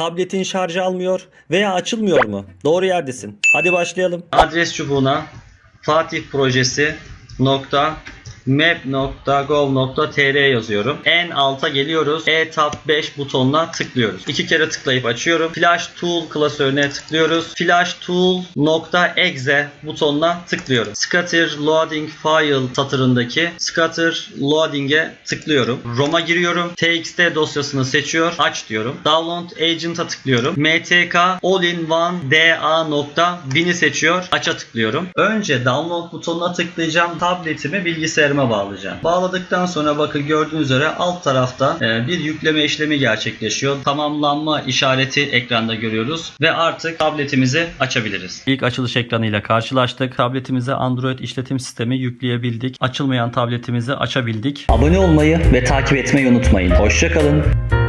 Tabletin şarjı almıyor veya açılmıyor mu? Doğru yerdesin. Hadi başlayalım. adres çubuğuna Fatih projesi nokta map.gov.tr yazıyorum. En alta geliyoruz. E-Tab 5 butonuna tıklıyoruz. İki kere tıklayıp açıyorum. Flash Tool klasörüne tıklıyoruz. Flash Tool .exe butonuna tıklıyorum. Scatter Loading File satırındaki Scatter Loading'e tıklıyorum. ROM'a giriyorum. TXT dosyasını seçiyor. Aç diyorum. Download Agent'a tıklıyorum. MTK All-in-One DA.bin'i seçiyor. Aç'a tıklıyorum. Önce download butonuna tıklayacağım. Tabletimi bilgisayarıma bağlayacağım. Bağladıktan sonra bakın gördüğünüz üzere alt tarafta e, bir yükleme işlemi gerçekleşiyor. Tamamlanma işareti ekranda görüyoruz ve artık tabletimizi açabiliriz. İlk açılış ekranıyla karşılaştık. Tabletimize Android işletim sistemi yükleyebildik. Açılmayan tabletimizi açabildik. Abone olmayı ve takip etmeyi unutmayın. Hoşçakalın.